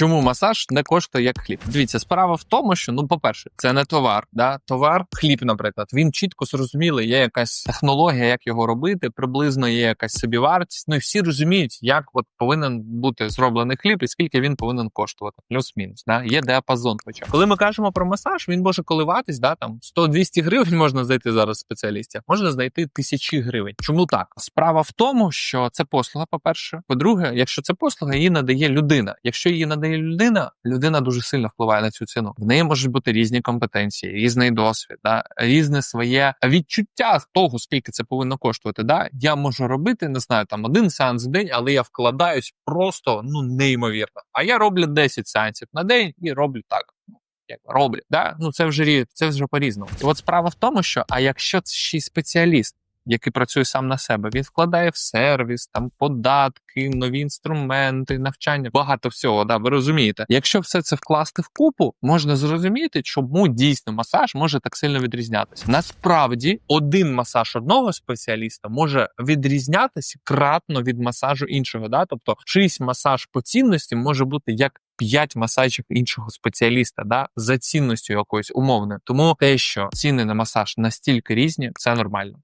Чому масаж не коштує як хліб? Дивіться, справа в тому, що ну, по-перше, це не товар. Да? Товар, хліб, наприклад, він чітко зрозумілий, є якась технологія, як його робити, приблизно є якась собівартість. Ну і всі розуміють, як от повинен бути зроблений хліб і скільки він повинен коштувати. Плюс-мінус. Да? Є діапазон. Хоча коли ми кажемо про масаж, він може коливатись, да, там 100-200 гривень можна знайти зараз спеціалістів, можна знайти тисячі гривень. Чому так? Справа в тому, що це послуга. По перше, по-друге, якщо це послуга, її надає людина. Якщо її надає людина, людина дуже сильно впливає на цю ціну. В неї можуть бути різні компетенції, різний досвід, да, різне своє відчуття того, скільки це повинно коштувати. Да, я можу робити, не знаю, там один сеанс в день, але я вкладаюсь просто ну неймовірно. А я роблю 10 сеансів на день і роблю так. ну, Як роблять, да? ну це вже це вже по-різному. І от справа в тому, що а якщо це ще й спеціаліст, який працює сам на себе, він вкладає в сервіс, там податки, нові інструменти, навчання, багато всього. Да, ви розумієте. Якщо все це вкласти в купу, можна зрозуміти, чому дійсно масаж може так сильно відрізнятися. Насправді, один масаж одного спеціаліста може відрізнятися кратно від масажу іншого. Да? Тобто, чийсь масаж по цінності може бути як. П'ять масажів іншого спеціаліста, да, за цінністю якоюсь умовною. Тому те, що ціни на масаж настільки різні, це нормально.